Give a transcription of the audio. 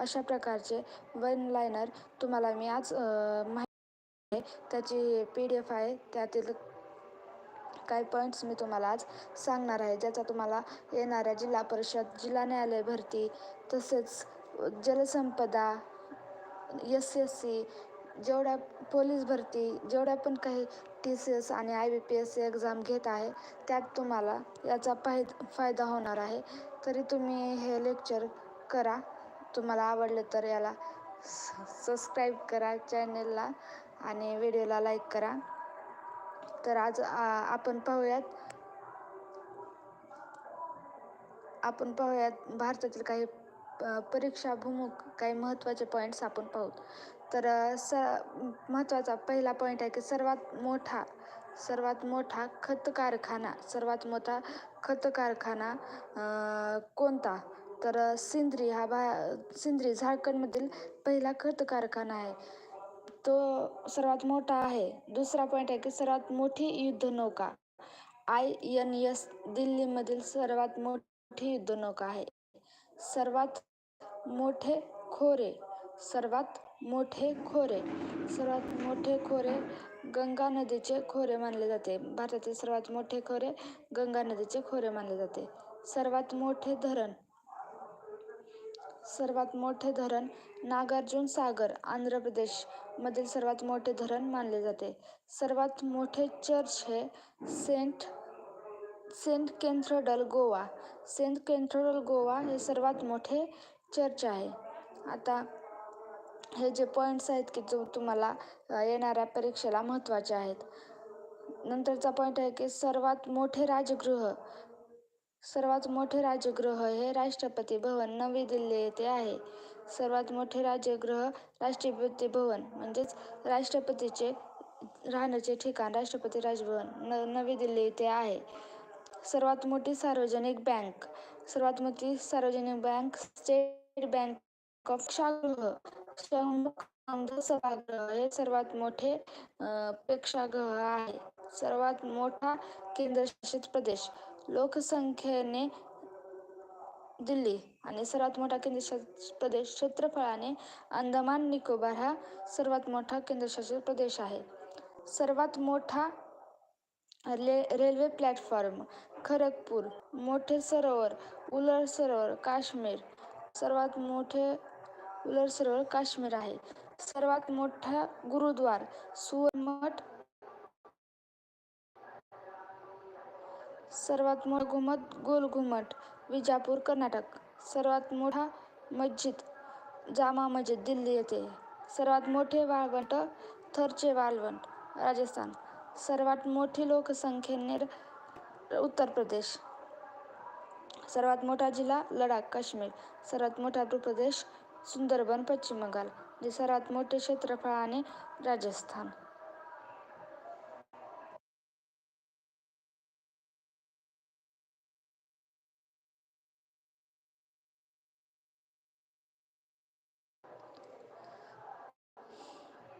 अशा प्रकारचे one liner तुम्हाला मी आज माहिती आहे. त्याची पी डी एफ आहे. त्यातील काही पॉईंट्स मी तुम्हाला आज सांगणार आहे. ज्याचा तुम्हाला येणाऱ्या जिल्हा परिषद जिल्हा न्यायालय भरती तसेच जलसंपदा एस एस सी जेवढ्या पोलीस भरती जेवढ्या पण काही टी सी एस आणि I B P S C exam घेत आहे त्यात तुम्हाला याचा फाय फायदा होणार आहे. तरी तुम्ही हे लेक्चर करा. तुम्हाला आवडलं तर याला सबस्क्राईब करा चॅनलला आणि व्हिडिओला लाईक करा. तर आज आपण पाहूयात आपण पाहूयात भारतातील काही परीक्षा भूमुख काही महत्त्वाचे पॉईंट्स आपण पाहू तर स महत्त्वाचा पहिला पॉईंट आहे की सर्वात मोठा सर्वात मोठा खत कारखाना सर्वात मोठा खत कारखाना कोणता? तर सिंद्री हा भा सिंद्री झारखंडमधील पहिला खत कारखाना आहे. तो सर्वात मोठा आहे. दुसरा पॉईंट आहे की सर्वात मोठी युद्धनौका आय एन एस दिल्लीमधील सर्वात मोठी युद्धनौका आहे. सर्वात मोठे खोरे सर्वात मोठे खोरे सर्वात मोठे खोरे गंगा नदीचे खोरे मानले जाते. भारतातील सर्वात मोठे खोरे गंगा नदीचे खोरे मानले जाते. सर्वात मोठे धरण सर्वात मोठे धरण नागार्जुन सागर आंध्र प्रदेश मधील सर्वात मोठे धरण मानले जाते. सर्वात मोठे चर्च हे saint saint cathedral Goa. Saint cathedral Goa हे सर्वात मोठे चर्च आहे. आता हे जे पॉईंट्स आहेत की जो तुम्हाला येणाऱ्या परीक्षेला महत्त्वाचे आहेत. नंतरचा पॉईंट आहे की सर्वात मोठे राजगृह सर्वात मोठे राजगृह हे राष्ट्रपती भवन नवी दिल्ली येथे आहे. सर्वात मोठे राजगृह राष्ट्रपती भवन म्हणजेच राष्ट्रपतीचे राहण्याचे ठिकाण राष्ट्रपती राजभवन न नवी दिल्ली येथे आहे. सर्वात मोठी सार्वजनिक बँक सर्वात मोठी सार्वजनिक बँक स्टेट बँक ऑफ क्षागृह सभागृह हे सर्वात मोठे प्रेक्षागृह आहे. सर्वात मोठा केंद्रशासित प्रदेश लोकसंख्येने दिल्ली आणि सर्वात मोठा केंद्रशासित प्रदेश क्षेत्रफळाने अंदमान निकोबार हा सर्वात मोठा केंद्रशासित प्रदेश आहे. सर्वात मोठा रे रेल्वे प्लॅटफॉर्म खरगपूर मोठे सरोवर उलर सरोवर काश्मीर सर्वात मोठे उलर सरोवर काश्मीर आहे. सर्वात मोठा गुरुद्वार सुवर्णमठ सर्वात मोठा घुमट गोल घुमट विजापूर कर्नाटक. सर्वात मोठा मस्जिद जामा मस्जिद दिल्ली येथे. सर्वात मोठे वाळवंट थरचे वाळवंट राजस्थान. सर्वात मोठी लोकसंख्येने उत्तर प्रदेश. सर्वात मोठा जिल्हा लडाख काश्मीर. सर्वात मोठा भूप्रदेश सुंदरबन पश्चिम बंगाल जे सर्वात मोठे क्षेत्रफळाने राजस्थान.